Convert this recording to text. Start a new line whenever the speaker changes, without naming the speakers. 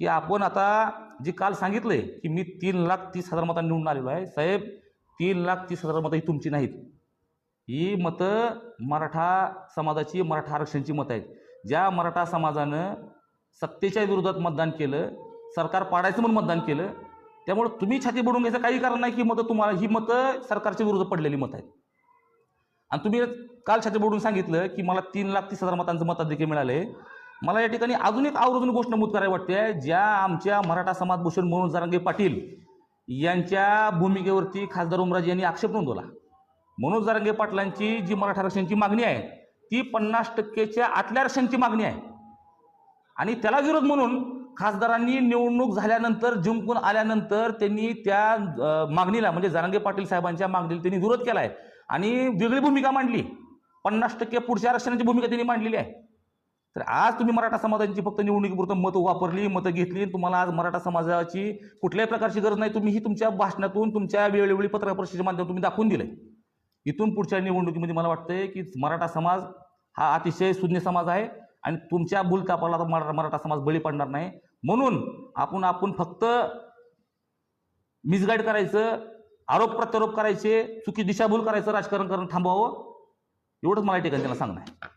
की आपण आता जे काल सांगितलं आहे की मी तीन लाख तीस हजार मतांनी निवडून आलेलो आहे साहेब तीन लाख तीस हजार मतं ही तुमची नाहीत. ही मतं मराठा समाजाची मराठा आरक्षणची मतं आहेत. ज्या मराठा समाजानं सत्तेच्या विरोधात मतदान केलं सरकार पाडायचं म्हणून मतदान केलं त्यामुळे तुम्ही छाती बुडून घ्यायचं काही कारण नाही की मतं तुम्हाला ही मतं सरकारच्या विरोधात पडलेली मतं आहेत. आणि तुम्ही काल छाती बुडून सांगितलं की मला तीन लाख तीस हजार मतांचं मताधिक्य आहे मला या ठिकाणी अजून एक आवर्जून गोष्ट नमूद करायला वाटते ज्या आमच्या मराठा समाजभूषण म्हणून जरांगे पाटील यांच्या भूमिकेवरती खासदार उमराजे यांनी आक्षेप नोंदवला. मनोज जारंगे पाटलांची जी मराठा आरक्षणची मागणी आहे ती पन्नास टक्केच्या आतल्या आरक्षणची मागणी आहे. आणि त्याला विरोध म्हणून खासदारांनी निवडणूक झाल्यानंतर जिंकून आल्यानंतर त्यांनी त्या मागणीला म्हणजे जारंगे पाटील साहेबांच्या मागणीला त्यांनी विरोध केला आहे आणि वेगळी भूमिका मांडली. पन्नास टक्के पुढच्या आरक्षणाची भूमिका त्यांनी मांडलेली आहे. तर आज तुम्ही मराठा समाजाची फक्त निवडणुकीपुरतं मतं वापरली मतं घेतली तुम्हाला आज मराठा समाजाची कुठल्याही प्रकारची गरज नाही. तुम्ही ही तुमच्या भाषणातून तुमच्या वेळोवेळी पत्रकार परिषदेच्या माध्यमातून तुम्ही दाखवून दिलंय. इथून पुढच्या निवडणुकीमध्ये मला वाटतंय की मराठा समाज हा अतिशय शून्य समाज आहे आणि तुमच्या भूलतापाला आता मराठा मराठा समाज बळी पडणार नाही. म्हणून आपण आपण फक्त मिसगाईड करायचं आरोप प्रत्यारोप करायचे चुकी दिशाभूल करायचं राजकारण करणं थांबवावं एवढंच मला ठिकाणी त्यांना सांगणं आहे.